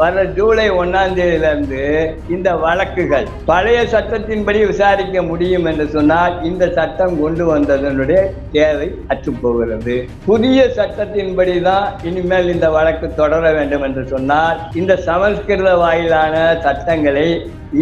வர ஜூலை ஒன்னாம் தேதியிலிருந்து இந்த வழக்குகள் பழைய சட்டத்தின்படி விசாரிக்க முடியும் என்று சொன்னால் இந்த சட்டம் கொண்டு வந்ததனுடைய தேவை அற்றுப்போகிறது. புதிய சட்டத்தின்படி தான் இனிமேல் இந்த வழக்கு தொடர வேண்டும் என்று சொன்னால் இந்த சமஸ்கிருத வாயிலான சட்டங்களை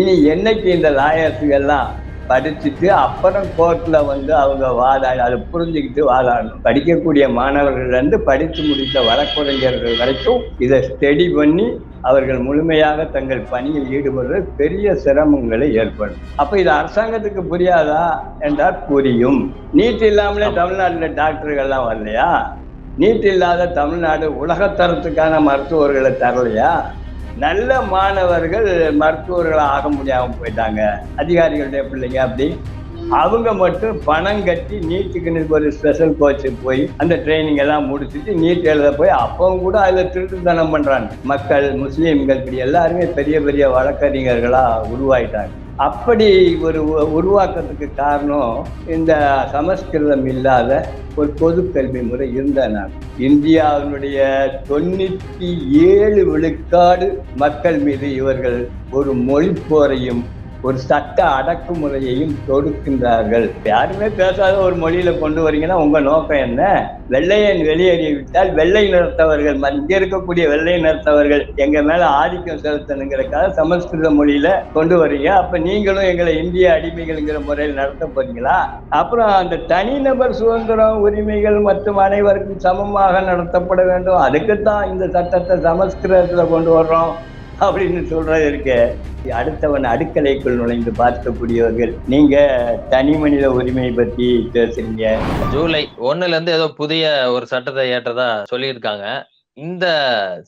இனி என்னைக்கு இந்த லாயர்ஸுகள்லாம் படிச்சுட்டு அப்புறம் கோர்ட்டில் வந்து அவங்க வாதாடி அதை புரிஞ்சுக்கிட்டு வாதாடணும். படிக்கக்கூடிய மாணவர்கள் இருந்து படித்து முடித்த வழக்குரைஞர்கள் வரைக்கும் இதை ஸ்டடி பண்ணி அவர்கள் முழுமையாக தங்கள் பணியில் ஈடுபடுறது பெரிய சிரமங்களை ஏற்படும். அப்ப இது அரசாங்கத்துக்கு புரியாதா என்றால் புரியும். நீட் இல்லாமலே தமிழ்நாட்டில் டாக்டர்கள்லாம் வரலையா? நீட் இல்லாத தமிழ்நாடு உலகத்தரத்துக்கான மருத்துவர்களை தரலையா? நல்ல மாணவர்கள் மருத்துவர்களாக ஆக முடியாமல் போயிட்டாங்க. அதிகாரிகளுடைய பிள்ளைங்க அப்படி. அவங்க மட்டும் பணம் கட்டி நீட்டுக்குன்னு ஒரு ஸ்பெஷல் கோச்சு போய் அந்த ட்ரைனிங் எல்லாம் முடிச்சுட்டு நீட் எழுத போய் அப்பவும் கூட அதில் திருட்டுத்தனம் பண்றாங்க. மக்கள் முஸ்லீம்கள் இப்படி எல்லாருமே பெரிய பெரிய வழக்கறிஞர்களா உருவாயிட்டாங்க. அப்படி ஒரு உ- உருவாக்கத்துக்கு காரணம் இந்த சமஸ்கிருதம் இல்லாத ஒரு பொது கல்வி முறை இருந்த இந்தியாவினுடைய தொண்ணூற்றி ஏழு விழுக்காடு மக்கள் மீது இவர்கள் ஒரு மொழி போரையும் ஒரு சட்ட அடக்குமுறையையும் தொடுக்கின்றார்கள். யாருமே பேசாத ஒரு மொழியில கொண்டு வரீங்கன்னா உங்க நோக்கம் என்ன? வெள்ளையன் வெளியேறிவிட்டால் வெள்ளை நிறத்தவர்கள் ம- இங்க இருக்கக்கூடிய வெள்ளை நிறத்தவர்கள் எங்க மேல ஆதிக்கம் செலுத்தணுங்கிறக்காக சமஸ்கிருத மொழியில கொண்டு வரீங்க. அப்ப நீங்களும் எங்களை இந்திய அடிமைகள்ங்கிற முறையில் நடத்த போறீங்களா? அப்புறம் அந்த தனிநபர் சுதந்திரம் உரிமைகள் மற்றும் அனைவருக்கும் சமமாக நடத்தப்பட வேண்டும். அதுக்குத்தான் இந்த சட்டத்தை சமஸ்கிருதத்துல கொண்டு வர்றோம். அப்படின்னு சொல்றது இருக்கு அடுத்தவன் அடுக்கலைக்குள் நுழைந்து பார்க்கக்கூடியவர்கள். நீங்க தனி மனித உரிமை பத்தி பேசுறீங்க. ஜூலை ஒண்ணுல இருந்து ஏதோ புதிய ஒரு சட்டத்தை ஏற்றதா சொல்லியிருக்காங்க. இந்த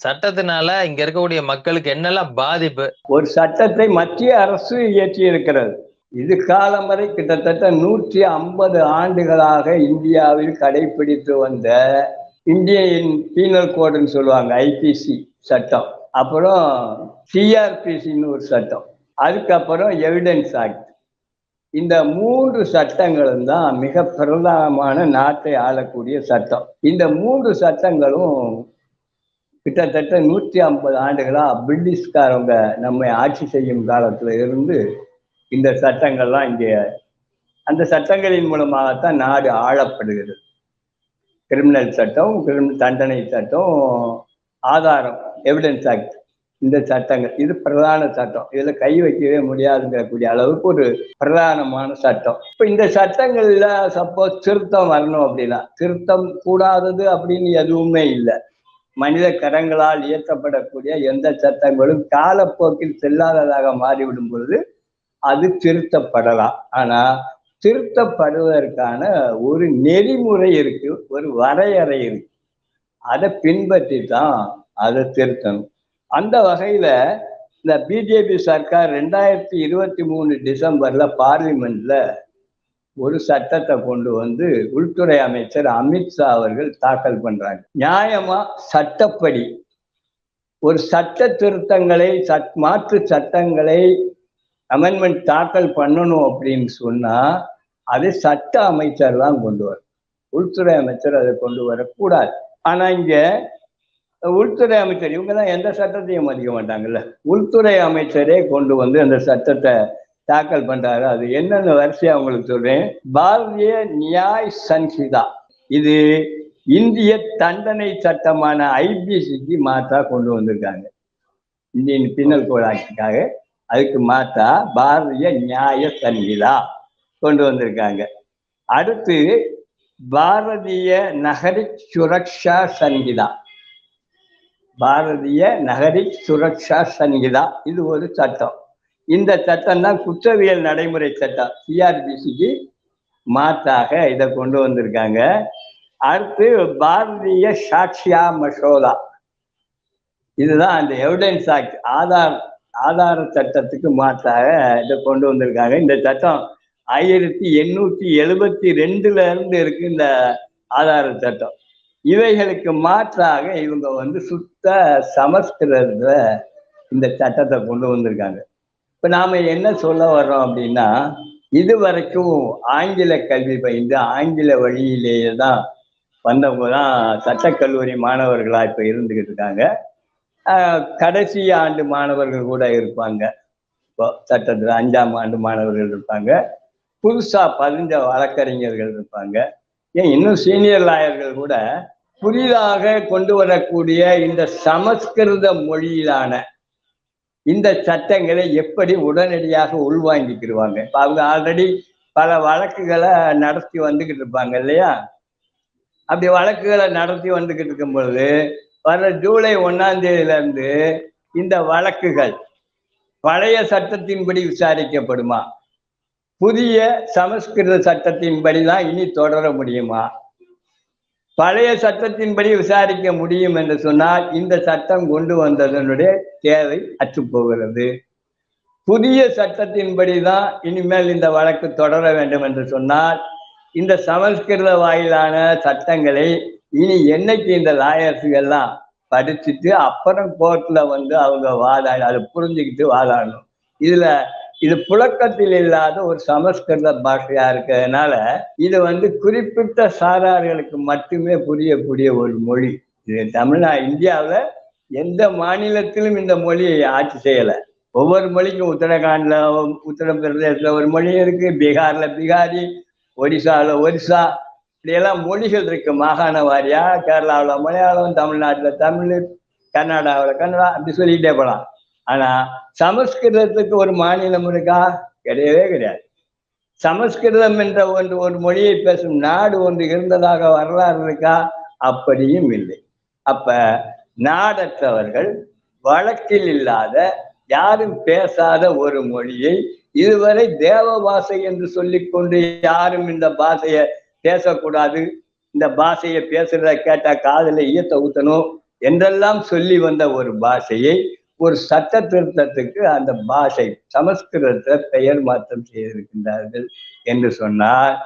சட்டத்தினால இங்க இருக்கக்கூடிய மக்களுக்கு என்னெல்லாம் பாதிப்பு? ஒரு சட்டத்தை மத்திய அரசு இயற்றி இருக்கிறது இது காலம் வரை கிட்டத்தட்ட நூற்றி ஐம்பது ஆண்டுகளாக இந்தியாவில் கடைபிடித்து வந்த இந்தியன் பீனல் கோடுன்னு சொல்லுவாங்க ஐபிசி சட்டம். அப்புறம் சிஆர்பிசின்னு ஒரு சட்டம். அதுக்கப்புறம் எவிடன்ஸ் ஆக்ட் இந்த மூன்று சட்டங்களும் தான் மிக பிரதானமான நாட்டை ஆளக்கூடிய சட்டம். இந்த மூன்று சட்டங்களும் கிட்டத்தட்ட நூற்றி ஐம்பது ஆண்டுகளாக பிரிட்டிஷ்காரங்க நம்மை ஆட்சி செய்யும் காலத்தில் இருந்து இந்த சட்டங்கள்லாம் இங்கே அந்த சட்டங்களின் மூலமாகத்தான் நாடு ஆளப்படுகிறது. கிரிமினல் சட்டம் கிரிமினல் தண்டனை சட்டம் ஆதாரம். எவிடன்ஸ் ஆக்ட் இந்த சட்டங்கள். இது பிரதான சட்டம். இதுல கை வைக்கவே முடியாதுங்கக்கூடிய அளவுக்கு ஒரு பிரதானமான சட்டம். இப்ப இந்த சட்டங்கள்ல சப்போஸ் திருத்தம் வரணும் அப்படின்னா திருத்தம் கூடாதது அப்படின்னு எதுவுமே இல்லை. மனித கரங்களால் இயற்றப்படக்கூடிய எந்த சட்டங்களும் காலப்போக்கில் செல்லாததாக மாறிவிடும் பொழுது அது திருத்தப்படலாம். ஆனா திருத்தப்படுவதற்கான ஒரு நெறிமுறை இருக்கு ஒரு வரையறை இருக்கு. அதை பின்பற்றி தான் அதை திருத்தணும். அந்த வகையில இந்த பிஜேபி சர்க்கார் ரெண்டாயிரத்தி இருபத்தி மூணு டிசம்பர்ல பார்லிமெண்ட்ல ஒரு சட்டத்தை கொண்டு வந்து உள்துறை அமைச்சர் அமித்ஷா அவர்கள் தாக்கல் பண்றாங்க. நியாயமா சட்டப்படி ஒரு சட்ட திருத்தங்களை சட் மாற்று சட்டங்களை அமெண்ட்மெண்ட் தாக்கல் பண்ணணும் அப்படின்னு சொன்னா அது சட்ட அமைச்சர் தான் கொண்டு வரும் உள்துறை அமைச்சர் அதை கொண்டு வரக்கூடாது. ஆனா இங்க உள்துறை அமைச்சர் இவங்க தான் எந்த சட்டத்தையும் மதிக்க மாட்டாங்கல்ல. உள்துறை அமைச்சரே கொண்டு வந்து அந்த சட்டத்தை தாக்கல் பண்றாரு. அது என்னென்ன வரிசையா அவங்களுக்கு சொல்றேன். பாரதிய நியாய் சன்ஹிதா இது இந்திய தண்டனை சட்டமான ஐபிசிக்கு மாற்றா கொண்டு வந்திருக்காங்க. இந்தியன் பின்னல் கோட் அதுக்கு மாற்றா பாரதிய நியாய சன்ஹிதா கொண்டு வந்திருக்காங்க. அடுத்து பாரதிய நகரி சுரக்ஷா சன்ஹிதா பாரதிய நகரி சுரக்ஷா சன்ஹிதா. இது ஒரு சட்டம். இந்த சட்டம் தான் குற்றவியல் நடைமுறை சட்டம். சிஆர்பிசிக்கு மாற்றாக இதை கொண்டு வந்திருக்காங்க. அடுத்து பாரதிய சாட்சியா மசோதா. இதுதான் அந்த எவிடன்ஸ் ஆக்ட் ஆதார் ஆதார சட்டத்துக்கு மாற்றாக இதை கொண்டு வந்திருக்காங்க. இந்த சட்டம் ஆயிரத்தி எண்ணூத்தி எழுபத்தி ரெண்டுல இருந்து இருக்கு இந்த ஆதார சட்டம். இவைகளுக்கு மாற்றாக இவங்க வந்து சுத்த சமஸ்கிருதத்துல இந்த சட்டத்தை கொண்டு வந்திருக்காங்க. இப்ப நாம என்ன சொல்ல வர்றோம் அப்படின்னா இது வரைக்கும் ஆங்கில கல்வி பயின்று ஆங்கில வழியிலேயே தான் வந்தவங்க தான் சட்டக்கல்லூரி மாணவர்களா இப்ப இருந்துகிட்டு இருக்காங்க. கடைசி ஆண்டு மாணவர்கள் கூட இருப்பாங்க. இப்போ சட்டத்தில் அஞ்சாம் ஆண்டு மாணவர்கள் இருப்பாங்க. புதுசா பதிஞ்ச வழக்கறிஞர்கள் இருப்பாங்க. ஏன் இன்னும் சீனியர் லாயர்கள் கூட புதிதாக கொண்டு வரக்கூடிய இந்த சமஸ்கிருத மொழியிலான இந்த சட்டங்களை எப்படி உடனடியாக உள்வாங்கிக்கிடுவாங்க? இப்போ அவங்க ஆல்ரெடி பல வழக்குகளை நடத்தி வந்துக்கிட்டு இருப்பாங்க இல்லையா? அப்படி வழக்குகளை நடத்தி வந்துக்கிட்டு இருக்கும் பொழுது வர ஜூலை ஒன்னாம் தேதியிலிருந்து இந்த வழக்குகள் பழைய சட்டத்தின்படி விசாரிக்கப்படுமா? புதிய சமஸ்கிருத சட்டத்தின்படி தான் இனி தொடர முடியுமா? பழைய சட்டத்தின்படி விசாரிக்க முடியும் என்று சொன்னால் இந்த சட்டம் கொண்டு வந்ததனுடைய தேவை அற்றுப்போகிறது. புதிய சட்டத்தின்படி தான் இனிமேல் இந்த வழக்கு தொடர வேண்டும் என்று சொன்னால் இந்த சமஸ்கிருத வாயிலான சட்டங்களை இனி என்னைக்கு இந்த லாயர்ஸுகள்லாம் படிச்சுட்டு அப்புறம் கோர்ட்டில் வந்து அவங்க வாதாடி அதை புரிஞ்சுக்கிட்டு வாதாடணும். இதில் இது புழக்கத்தில் இல்லாத ஒரு சமஸ்கிருத பாஷையா இருக்கிறதுனால இது வந்து குறிப்பிட்ட சாரார்களுக்கு மட்டுமே புரியக்கூடிய ஒரு மொழி. இது தமிழ்நா இந்தியாவில் எந்த மாநிலத்திலும் இந்த மொழியை ஆட்சி செய்யலை. ஒவ்வொரு மொழிக்கும் உத்தரகாண்டில் உத்தரப்பிரதேசத்தில் ஒரு மொழி இருக்கு பீகாரில் பீகாரி ஒடிசாவில் ஒரிசா இப்படியெல்லாம் மொழிகள் இருக்கு. மாகாண வாரியா கேரளாவில் மலையாளம் தமிழ்நாட்டில் தமிழ் கர்நாடகாவில் கன்னடா அப்படி சொல்லிக்கிட்டே போகலாம் ஆனா சமஸ்கிருதத்துக்கு ஒரு மாநிலம் இருக்கா? கிடையவே கிடையாது. சமஸ்கிருதம் என்ற ஒன்று ஒரு மொழியை பேசும் நாடு ஒன்று இருந்ததாக வரலாறு இருக்கா? அப்படியும் இல்லை. அப்ப நாடற்றவர்கள் வழக்கில் இல்லாத யாரும் பேசாத ஒரு மொழியை இதுவரை தேவ பாஷை என்று சொல்லிக்கொண்டு யாரும் இந்த பாஷையை பேசக்கூடாது இந்த பாஷையை பேசுறத கேட்டா காதுல ஈயத்தை ஊத்தணும் என்றெல்லாம் சொல்லி வந்த ஒரு பாஷையை ஒரு சட்ட திருத்தத்துக்கு அந்த பாஷை சமஸ்கிருதத்தை பெயர் மாற்றம் செய்திருக்கின்றார்கள் என்று சொன்னால்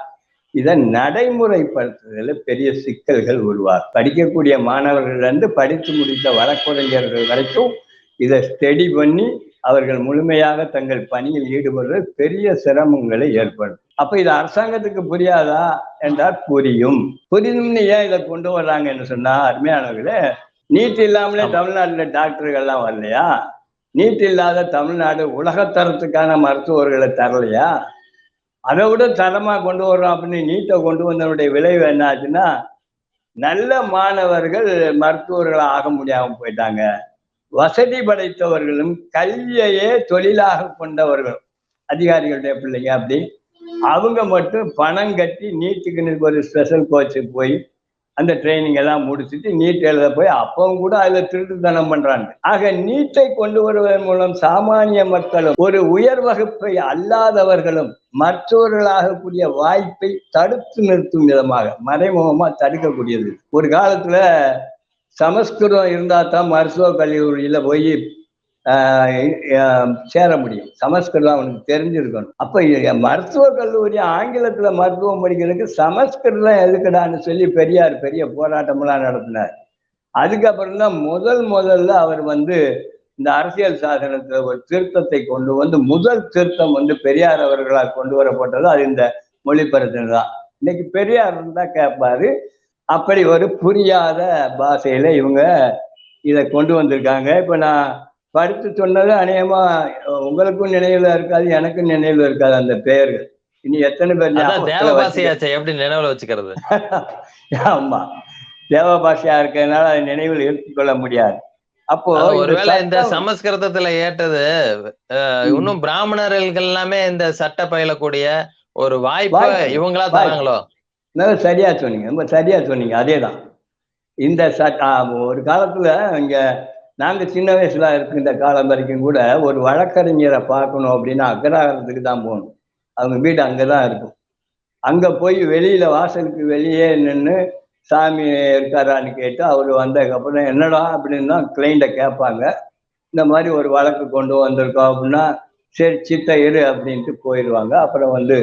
இதை நடைமுறைப்படுத்துதலில் பெரிய சிக்கல்கள் உருவாகும். படிக்கக்கூடிய மாணவர்களிலிருந்து படித்து முடித்த வழக்குரைஞர்கள் வரைக்கும் இதை ஸ்டடி பண்ணி அவர்கள் முழுமையாக தங்கள் பணியில் ஈடுபடுறது பெரிய சிரமங்களை ஏற்படும் அப்ப இது அரசாங்கத்துக்கு புரியாதா என்றால் புரியும். புரியும்னு ஏன் இதை கொண்டு வர்றாங்கன்னு சொன்னா அருமையானவர்களே நீட் இல்லாமலே. தமிழ்நாட்டுல டாக்டர்கள்லாம் வரலையா நீட் இல்லாத தமிழ்நாடு உலகத்தரத்துக்கான மருத்துவர்களை தரலையா அதை விட தரமா கொண்டு வர்றோம் அப்படின்னு நீட்டை கொண்டு வந்தனுடைய விளைவு என்ன ஆச்சுன்னா நல்ல மாணவர்கள் மருத்துவர்கள் ஆக முடியாம போயிட்டாங்க வசதி படைத்தவர்களும் கல்வியையே தொழிலாக கொண்டவர்களும் அதிகாரிகளுடைய பிள்ளைங்க அப்படி அவங்க மட்டும் பணம் கட்டி நீட்டுக்குன்னு ஒரு ஸ்பெஷல் கோச்சுக்கு போய் அந்த ட்ரைனிங் எல்லாம் முடிச்சுட்டு நீட் எழுத போய் அப்பவும் கூட அதுல திருட்டுத்தனம் பண்றாங்க. ஆக நீட்டை கொண்டு வருவதன் மூலம் சாமானிய மக்களும் ஒரு உயர் வகுப்பை அல்லாதவர்களும் மற்றவர்களாகக்கூடிய வாய்ப்பை தடுத்து நிறுத்தும் விதமாக மறைமுகமா தடுக்கக்கூடியது. ஒரு காலத்துல சமஸ்கிருதம் இருந்தா தான் மருத்துவ கல்லூரியில போய் சேர முடியும். சமஸ்கிருதம் அவனுக்கு தெரிஞ்சிருக்கணும். அப்ப மருத்துவ கல்லூரி ஆங்கிலத்துல மருத்துவம் படிக்கிறதுக்கு சமஸ்கிருதம் எதுக்குடான்னு சொல்லி பெரியார் பெரிய போராட்டமெல்லாம் நடத்தினார். அதுக்கப்புறம் தான் முதல் முதல்ல அவர் வந்து இந்த அரசியல் சாசனத்துல ஒரு திருத்தத்தை கொண்டு வந்து முதல் திருத்தம் வந்து பெரியார் அவர்களால் கொண்டு வரப்பட்டது அது இந்த மொழிபெயர்த்தல் தான் இன்னைக்கு பெரியார் இருந்தா கேட்பாரு அப்படி ஒரு புரியாத பாஷையில இவங்க இதை கொண்டு வந்திருக்காங்க. இப்ப நான் படித்து சொன்னது அநேகமா உங்களுக்கும் நினைவுல இருக்காது எனக்கும் நினைவுல இருக்காது அந்த பெயர்கள் இனி எத்தனை பேர் அதான் ஞாபகத்துல தேவ வச்சுக்க- பாசையாச்சே எப்படி நினைவுல வச்சுக்கிறது ஆமா தேவ பாஷையா இருக்கிறதுனால அதை நினைவில் எடுத்துக் கொள்ள முடியாது அப்போ ஒருவேளை இந்த சமஸ்கிருதத்துல ஏற்றது. இன்னும் பிராமணர்கள் எல்லாமே இந்த சட்ட பயிலக்கூடிய ஒரு வாய்ப்பை. இவங்களா. தராங்களோ சரியா சொன்னீங்க ரொம்ப சரியா சொன்னீங்க அதேதான் இந்த சட் ஆ, ஒரு காலத்துல இங்க நாங்கள் சின்ன வயசுல இருக்கின்ற காலம் வரைக்கும் கூட ஒரு வழக்கறிஞரை பார்க்கணும் அப்படின்னா அக்ரஹாரத்துக்கு தான் போகணும். அவங்க வீடு அங்கதான் இருக்கும். அங்கே போய் வெளியில் வாசலுக்கு வெளியே நின்று சாமி இருக்காரான்னு கேட்டு அவர் வந்ததுக்கப்புறம் என்னடா அப்படின்னு தான் கிளைண்ட்டை கேட்பாங்க. இந்த மாதிரி ஒரு வழக்கு கொண்டு வந்திருக்கோம் அப்படின்னா சரி சித்த இரு அப்படின்ட்டு போயிடுவாங்க. அப்புறம் வந்து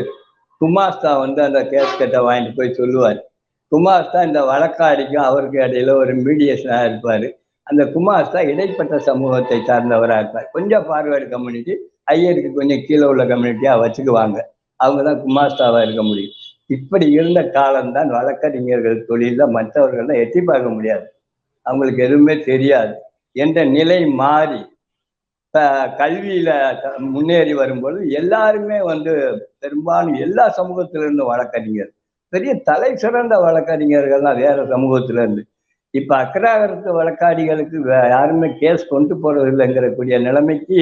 குமாஸ்தா வந்து அந்த கேஸ்கெட்டை வாங்கிட்டு போய் சொல்லுவார். குமாஸ்தா இந்த வழக்காடிக்கும் அவருக்கு இடையில ஒரு மீடியேஷனாக இருப்பார். அந்த குமாஸ்தா இடைப்பட்ட சமூகத்தை சார்ந்தவராக இருப்பார். கொஞ்சம் ஃபார்வேர்டு கம்யூனிட்டி ஐயருக்கு கொஞ்சம் கீழே உள்ள கம்யூனிட்டியாக வச்சுக்குவாங்க. அவங்க தான் குமாஸ்தாவாக இருக்க முடியும். இப்படி இருந்த காலம்தான் வழக்கறிஞர்கள் தொழிலில் மற்றவர்கள்லாம் எட்டி பார்க்க முடியாது. அவங்களுக்கு எதுவுமே தெரியாது. என்ற நிலை மாறி இப்ப கல்வியில முன்னேறி வரும்பொழுது எல்லாருமே வந்து பெரும்பாலும் எல்லா சமூகத்திலிருந்து வழக்கறிஞர் பெரிய தலை சிறந்த வழக்கறிஞர்கள்லாம் வேற சமூகத்துல இருந்து இப்ப அக்ராகரத்து வழக்காடிகளுக்கு யாருமே கேஸ் கொண்டு போறது இல்லைங்கிறக்கூடிய நிலைமைக்கு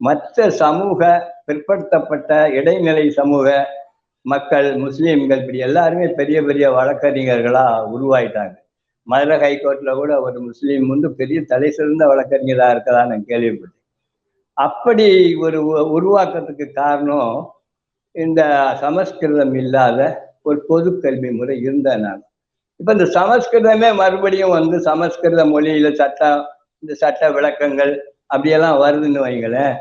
மற்ற சமூக பிற்படுத்தப்பட்ட இடைநிலை சமூக மக்கள் முஸ்லீம்கள் இப்படி எல்லாருமே பெரிய பெரிய வழக்கறிஞர்களா உருவாயிட்டாங்க. மதுரை ஹைகோர்ட்ல கூட ஒரு முஸ்லீம் வந்து பெரிய தலை சிறந்த வழக்கறிஞராக இருக்கதா நான் கேள்விப்பட்டேன். அப்படி ஒரு உருவாக்கத்துக்கு காரணம் இந்த சமஸ்கிருதம் இல்லாத ஒரு பொது கல்வி முறை இருந்தனால இப்ப இந்த சமஸ்கிருதமே மறுபடியும் வந்து சமஸ்கிருத மொழியில சட்டம் இந்த சட்ட விளக்கங்கள் அப்படியெல்லாம் வருதுன்னு வைங்களேன்.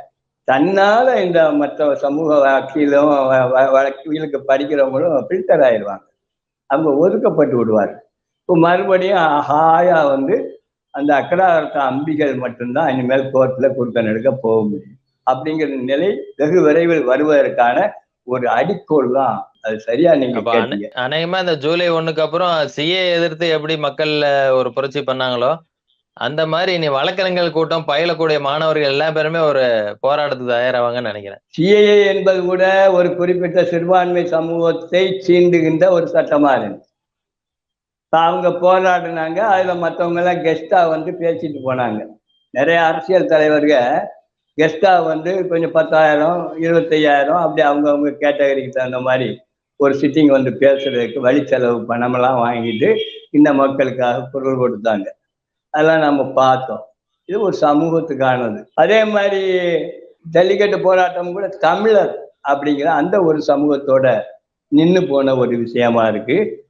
தன்னால இந்த மற்ற சமூக வக்கீலும் வ- வக்கீலுக்கு படிக்கிறவங்களும் ஃபில்டர் ஆயிடுவாங்க. அவங்க ஒதுக்கப்பட்டு விடுவார். இப்போ மறுபடியும் ஹாயா வந்து அந்த அக்கடார்த்த அம்பிகள் மட்டும்தான் இனிமேல் கோர்ட்டில் குறுக்க நெடுக்க போக முடியும். அப்படிங்கிற நிலை வெகு விரைவில் வருவதற்கான ஒரு அடிக்கோல் தான் அது சரியா நீங்க அநேகமா இந்த ஜூலை ஒண்ணுக்கு அப்புறம் சிஏ எதிர்த்து எப்படி மக்கள் அஹ், ஒரு புரட்சி பண்ணாங்களோ அந்த மாதிரி இனி வழக்கறிஞர்கள் கூட்டம் பயிலக்கூடிய மாணவர்கள் எல்லா பேருமே ஒரு போராட்டத்துக்கு தயாராவாங்கன்னு நினைக்கிறேன். சிஏஏ என்பது கூட ஒரு குறிப்பிட்ட சிறுபான்மை சமூகத்தை சீண்டுகின்ற ஒரு சட்டமா இருந்துச்சு அவங்க போராடினாங்க அதுல மத்தவங்க எல்லாம் கெஸ்டா வந்து பேசிட்டு போனாங்க. நிறைய அரசியல் தலைவர்கள் கெஸ்டா வந்து கொஞ்சம் பத்தாயிரம் இருபத்தையாயிரம் அப்படி அவங்கவுங்க கேட்டகரிக்கு தகுந்த மாதிரி ஒரு சிட்டிங் வந்து பேசுறதுக்கு வழி செலவு பணமெல்லாம் வாங்கிட்டு இந்த மக்களுக்காக குரல் கொடுத்தாங்க. அதெல்லாம் நம்ம பார்த்தோம். இது ஒரு சமூகத்துக்கானது. அதே மாதிரி ஜல்லிக்கட்டு போராட்டம் கூட தமிழர் அப்படிங்கிற அந்த ஒரு சமூகத்தோட நின்று போன ஒரு விஷயமா இருக்கு.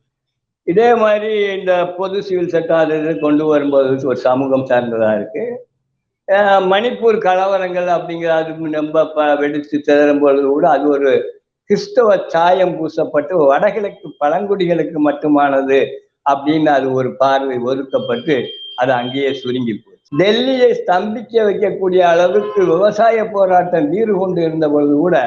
இதே மாதிரி இந்த பொது சிவில் சட்டம் அது கொண்டு வரும்போது ஒரு சமூகம் சார்ந்ததா இருக்கு. மணிப்பூர் கலவரங்கள் அப்படிங்கிற அது நம்ம வெடித்து வெடிச்சு பொழுது கூட அது ஒரு கிறிஸ்தவ சாயம் பூசப்பட்டு வடகிழக்கு பழங்குடிகளுக்கு மட்டுமானது அப்படின்னு அது ஒரு பார்வை ஒதுக்கப்பட்டு அது அங்கேயே சுருங்கி போச்சு. டெல்லியை ஸ்தம்பிக்க வைக்கக்கூடிய அளவுக்கு விவசாய போராட்டம் வீறு கொண்டு இருந்த பொழுது கூட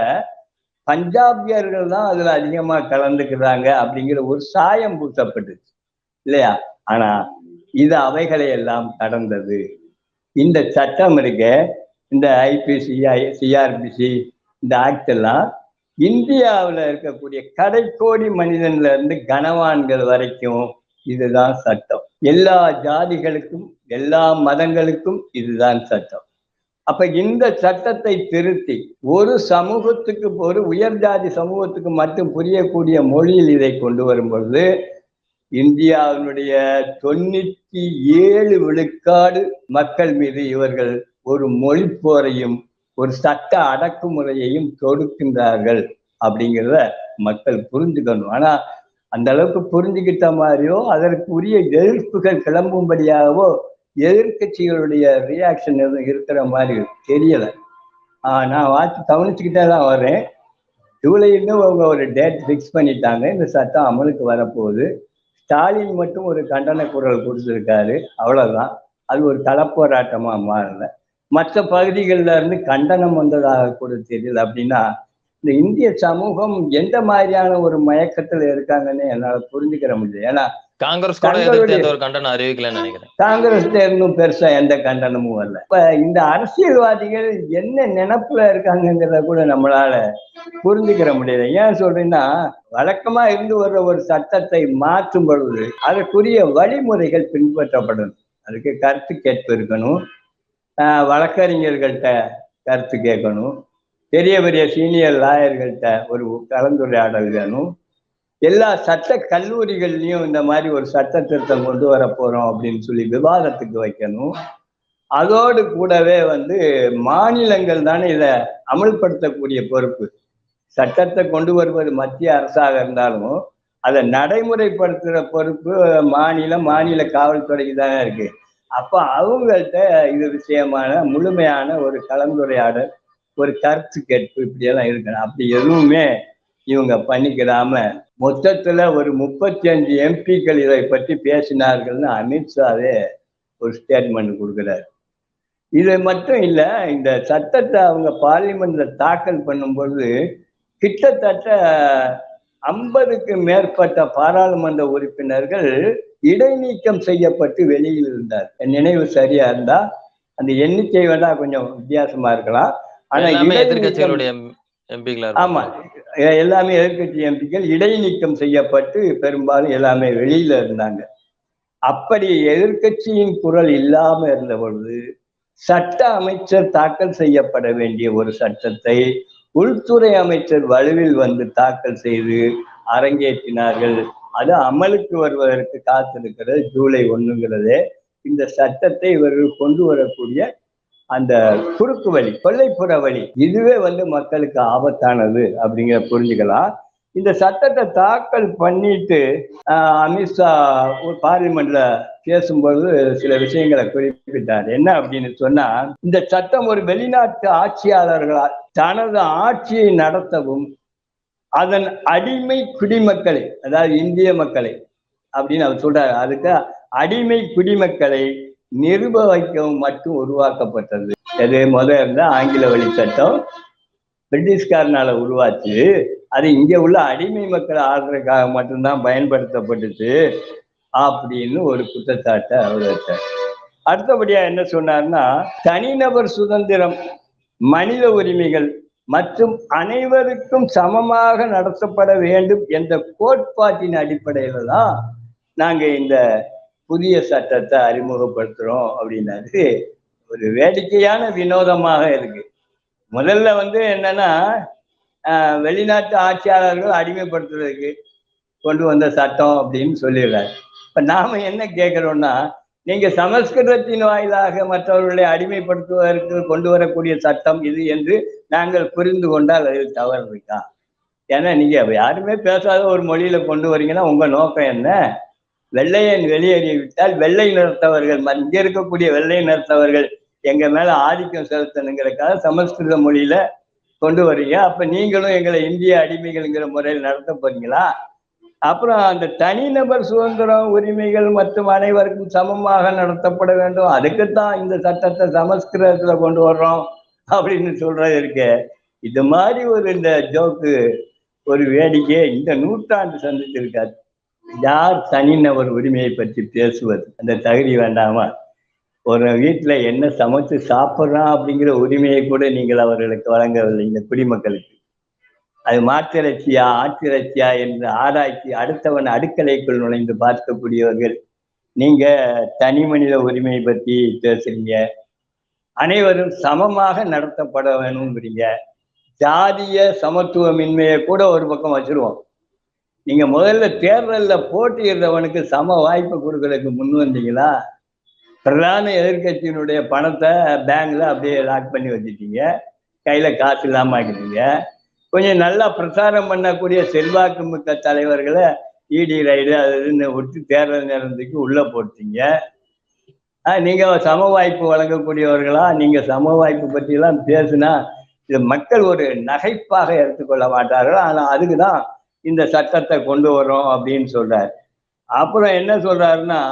பஞ்சாபியர்கள் தான் அதுல அதிகமா கலந்துக்கிறாங்க அப்படிங்கிற ஒரு சாயம் பூசப்பட்டுச்சு. இல்லையா? ஆனா இது அவைகளை எல்லாம் கடந்தது. இந்த சட்டம் இருக்க. இந்த ஐபிசி சிஆர்பிசி இந்த ஆக்ட் எல்லாம் இந்தியாவில் இருக்கக்கூடிய கடைக்கோடி மனிதன்ல இருந்து கனவான்கள் வரைக்கும் இதுதான் சட்டம். எல்லா ஜாதிகளுக்கும் எல்லா மதங்களுக்கும் இதுதான் சட்டம். அப்ப இந்த சட்டத்தை திருத்தி ஒரு சமூகத்துக்கு ஒரு உயர் ஜாதி சமூகத்துக்கு மட்டும் புரியக்கூடிய மொழியில் இதை கொண்டு வரும் பொழுது இந்தியாவினுடைய தொண்ணூத்தி ஏழு விழுக்காடு மக்கள் மீது இவர்கள் ஒரு மொழி போரையும் ஒரு சட்ட அடக்குமுறையையும் தொடுக்கின்றார்கள் அப்படிங்கிறத மக்கள் புரிஞ்சுக்கணும். ஆனா அந்த அளவுக்கு புரிஞ்சுக்கிட்ட மாதிரியோ அதற்கு உரிய எதிர்ப்புகள் கிளம்பும்படியாகவோ எதிர்க்கட்சிகளுடைய ரியாக்ஷன் எதுவும் இருக்கிற மாதிரி தெரியல. நான் வாட்சி கவனிச்சுக்கிட்டே தான் வர்றேன். ஜூலைன்னு அவங்க ஒரு டேட் ஃபிக்ஸ் பண்ணிட்டாங்க. இந்த சட்டம் அமலுக்கு வரப்போகுது. ஸ்டாலின் மட்டும் ஒரு கண்டன குரல் கொடுத்துருக்காரு. அவ்வளவுதான். அது ஒரு தளப்போராட்டமா மாறல. மற்ற பகுதிகளில் இருந்து கண்டனம் வந்ததாக கூட தெரியல அப்படின்னா இந்த இந்திய சமூகம் எந்த மாதிரியான ஒரு மயக்கத்துல இருக்காங்கன்னு என்னால புரிஞ்சுக்கிற முடியல. ஏன்னா காங்கிரஸ் கூட எந்த ஒரு கண்டனம் அறிவிக்கலன்னு நினைக்கிறேன். காங்கிரஸ் இன்னும் பெருசா எந்த கண்டனமும் வரல. இப்ப இந்த அரசியல்வாதிகள் என்ன நினைப்புல இருக்காங்கங்கிறத கூட நம்மளால புரிஞ்சுக்கிற முடியல. ஏன் சொல்றேன்னா வழக்கமா இருந்து வர்ற ஒரு சட்டத்தை மாற்றும் பொழுது அதற்குரிய வழிமுறைகள் பின்பற்றப்படணும். அதுக்கு கருத்து கேட்பு இருக்கணும். வழக்கறிஞர்கள்ட்ட கருத்து கேட்கணும். பெரிய பெரிய சீனியர் லாயர்கள்ட்ட ஒரு கலந்துரையாடல் வேணும். எல்லா சட்ட கல்லூரிகள்லையும் இந்த மாதிரி ஒரு சட்ட திருத்தம் கொண்டு வர போறோம் அப்படின்னு சொல்லி விவாதத்துக்கு வைக்கணும். அதோடு கூடவே வந்து மாநிலங்கள் தானே இதை அமல்படுத்தக்கூடிய பொறுப்பு. சட்டத்தை கொண்டு வருவது மத்திய அரசாக இருந்தாலும் அதை நடைமுறைப்படுத்துகிற பொறுப்பு மாநிலம் மாநில காவல்துறைக்கு தானே இருக்கு. அப்போ அவங்கள்ட்ட இது விஷயமான முழுமையான ஒரு கலந்துரையாடல் ஒரு கருத்து கேட்பு இப்படியெல்லாம் இருக்கணும். அப்படி எதுவுமே இவங்க பண்ணிக்கிறாம மொத்தத்துல ஒரு முப்பத்தி அஞ்சு எம்பிக்கள் இதை பற்றி பேசினார்கள்னு அமித்ஷாவே ஒரு ஸ்டேட்மெண்ட் கொடுக்குறாரு. இது மட்டும் இல்ல இந்த சட்டத்தை அவங்க பார்லிமெண்ட்ல தாக்கல் பண்ணும்பொழுது கிட்டத்தட்ட ஐம்பதுக்கு மேற்பட்ட பாராளுமன்ற உறுப்பினர்கள் இடைநீக்கம் செய்யப்பட்டு வெளியில் இருந்தார். என் நினைவு சரியா இருந்தா அந்த எண்ணிக்கை வேணா கொஞ்சம் வித்தியாசமா இருக்கலாம். ஆனா எம்பிகளா ஆமா எல்லாமே எதிர்க்கட்சி எம்பிக்கள் இடைநீக்கம் செய்யப்பட்டு பெரும்பாலும் எல்லாமே வெளியில இருந்தாங்க. அப்படி எதிர்க்கட்சியின் குரல் இல்லாம இருந்த பொழுது சட்ட அமைச்சர் தாக்கல் செய்யப்பட வேண்டிய ஒரு சட்டத்தை உள்துறை அமைச்சர் வலுவில் வந்து தாக்கல் செய்து அரங்கேற்றினார்கள். அது அமலுக்கு வருவதற்கு காத்திருக்கிறது. ஜூலை ஒண்ணுங்கிறது இந்த சட்டத்தை இவர்கள் கொண்டு வரக்கூடிய அந்த குறுக்கு வழி கொல்லைப்புற வழி இதுவே வந்து மக்களுக்கு ஆபத்தானது அப்படிங்கிற புரிஞ்சுக்கலாம். இந்த சட்டத்தை தாக்கல் பண்ணிட்டு அமித்ஷா ஒரு பார்லிமெண்ட்ல பேசும்போது சில விஷயங்களை குறிப்பிட்டார். என்ன அப்படின்னு சொன்னா இந்த சட்டம் ஒரு வெளிநாட்டு ஆட்சியாளர்களால் தனது ஆட்சியை நடத்தவும் அதன் அடிமை குடிமக்களை அதாவது இந்திய மக்களை அப்படின்னு அவர் சொல்றாரு. அதுக்கு அடிமை குடிமக்களை நிருப வைக்கவும் மட்டும் உருவாக்கப்பட்டது. அது முதல் இருந்த ஆங்கில வழி சட்டம். பிரிட்டிஷ்காரனால உருவாச்சு. அது இங்க உள்ள அடிமை மக்கள் ஆடுறதுக்காக மட்டும்தான் பயன்படுத்தப்பட்டுச்சு அப்படின்னு ஒரு குற்றச்சாட்டை அவர் வச்சார். அடுத்தபடியா என்ன சொன்னார்னா தனிநபர் சுதந்திரம் மனித உரிமைகள் மற்றும் அனைவருக்கும் சமமாக நடத்தப்பட வேண்டும் என்ற கோட்பாட்டின் அடிப்படையில தான் நாங்க இந்த புதிய சட்டத்தை அறிமுகப்படுத்துறோம் அப்படின்னாரு. ஒரு வேடிக்கையான வினோதமாக இருக்கு. முதல்ல வந்து என்னன்னா வெளிநாட்டு ஆட்சியாளர்கள் அடிமைப்படுத்துறதுக்கு கொண்டு வந்த சட்டம் அப்படின்னு சொல்லிடுறாரு. இப்ப நாம என்ன கேட்கிறோம்னா நீங்க சமஸ்கிருதத்தின் வாயிலாக மற்றவர்களை அடிமைப்படுத்துவதற்கு கொண்டு வரக்கூடிய சட்டம் இது என்று நாங்கள் புரிந்து கொண்டால் அதில் தவறு இருக்கா? ஏன்னா நீங்க யாருமே பேசாத ஒரு மொழியில கொண்டு வரீங்கன்னா உங்க நோக்கம் என்ன? வெள்ளையன் வெளியேறிவிட்டால் வெள்ளை நிறத்தவர்கள் ம- இங்க இருக்கக்கூடிய வெள்ளை நிறத்தவர்கள் எங்க மேல ஆதிக்கம் செலுத்தணுங்கிறதுக்காக சமஸ்கிருத மொழியில கொண்டு வர்றீங்க அப்ப நீங்களும் எங்களை இந்திய அடிமைகள்ங்கிற முறையில் நடத்த போறீங்களா? அப்புறம் அந்த தனிநபர் சுதந்திரம் உரிமைகள் மற்றும் அனைவருக்கும் சமமாக நடத்தப்பட வேண்டும். அதுக்குத்தான் இந்த சட்டத்தை சமஸ்கிருதத்துல கொண்டு வர்றோம் அப்படின்னு சொல்றது இருக்கு. இது மாதிரி ஒரு இந்த ஜோக்கு ஒரு வேடிக்கையை இந்த நூற்றாண்டு சந்திச்சிருக்காரு. யார் தனிநபர் உரிமையை பற்றி பேசுவது? அந்த தகுதி வேண்டாமா? ஒரு வீட்டில் என்ன சமைச்சு சாப்பிட்றான் அப்படிங்கிற உரிமையை கூட நீங்கள் அவர்களுக்கு வழங்கவில்லை இந்த குடிமக்களுக்கு. அது மாத்திரச்சியா ஆத்திரச்சியா என்று ஆராய்ச்சி அடுத்தவன் அடுக்கலைக்குள் நுழைந்து பார்க்கக்கூடியவர்கள். நீங்க தனி மனித உரிமையை பற்றி பேசுறீங்க. அனைவரும் சமமாக நடத்தப்பட வேணுங்கிறீங்க ஜாதிய சமத்துவமின்மையை கூட ஒரு பக்கம் வச்சிருவோம். நீங்க முதல்ல தேர்தலில் போட்டியிடுறவனுக்கு சம வாய்ப்பு கொடுக்கறதுக்கு முன் வந்தீங்களா? பிரதான எதிர்க்கட்சியினுடைய பணத்தை பேங்க்ல அப்படியே லாக் பண்ணி வச்சுட்டீங்க. கையில காசு இல்லாம ஆகிட்டீங்க கொஞ்சம் நல்லா பிரச்சாரம் பண்ணக்கூடிய செல்வாக்கு மிக்க தலைவர்களை இடி ரைடு அது இதுன்னு விட்டு தேர்தல் நேரத்துக்கு உள்ள போட்டீங்க. நீங்க சம வாய்ப்பு வழங்கக்கூடியவர்களா? நீங்க சம வாய்ப்பு பற்றி எல்லாம் பேசுனா இது மக்கள் ஒரு நகைப்பாக எடுத்துக்கொள்ள மாட்டார்கள். ஆனா அதுக்குதான் இந்த சட்டத்தை கொண்டு வரோம் அப்படின்னு சொல்றாரு. அப்புறம் என்ன சொல்றாருன்னா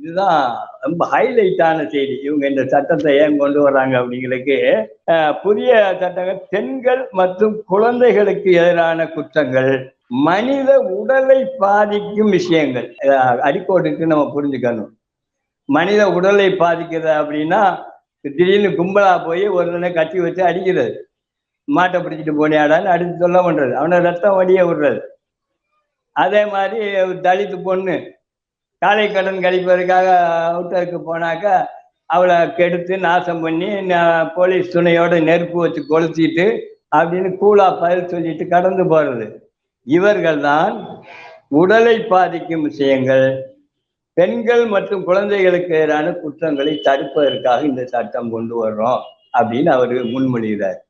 இதுதான் ரொம்ப ஹைலைட்டான செய்தி. இவங்க இந்த சட்டத்தை ஏன் கொண்டு வர்றாங்க அப்படிங்களுக்கு புதிய சட்டங்கள் பெண்கள் மற்றும் குழந்தைகளுக்கு எதிரான குற்றங்கள் மனித உடலை பாதிக்கும் விஷயங்கள். அடிக்கோட்டுக்கு நம்ம புரிஞ்சுக்கணும். மனித உடலை பாதிக்கிறது அப்படின்னா திடீர்னு கும்பலா போய் ஒருத்தனை கட்டி வச்சு அடிக்கிறது. மாட்டை பிடிச்சிட்டு போனியாடான்னு அடித்து சொல்ல பண்றது. அவனை ரத்தம் வடிய விடுறது. அதே மாதிரி தலித்து பொண்ணு காலை கடன் கழிப்பதற்காக அவுட்டருக்கு போனாக்கா அவளை கெடுத்து நாசம் பண்ணி போலீஸ் துணையோட நெருப்பு வச்சு கொளுத்திட்டு அப்படின்னு கூலா பதில் சொல்லிட்டு கடந்து போறது. இவர்கள் தான் உடலை பாதிக்கும் விஷயங்கள் பெண்கள் மற்றும் குழந்தைகளுக்கு எதிரான குற்றங்களை தடுப்பதற்காக இந்த சட்டம் கொண்டு வர்றோம் அப்படின்னு அவரு முன்மொழிகிறார்.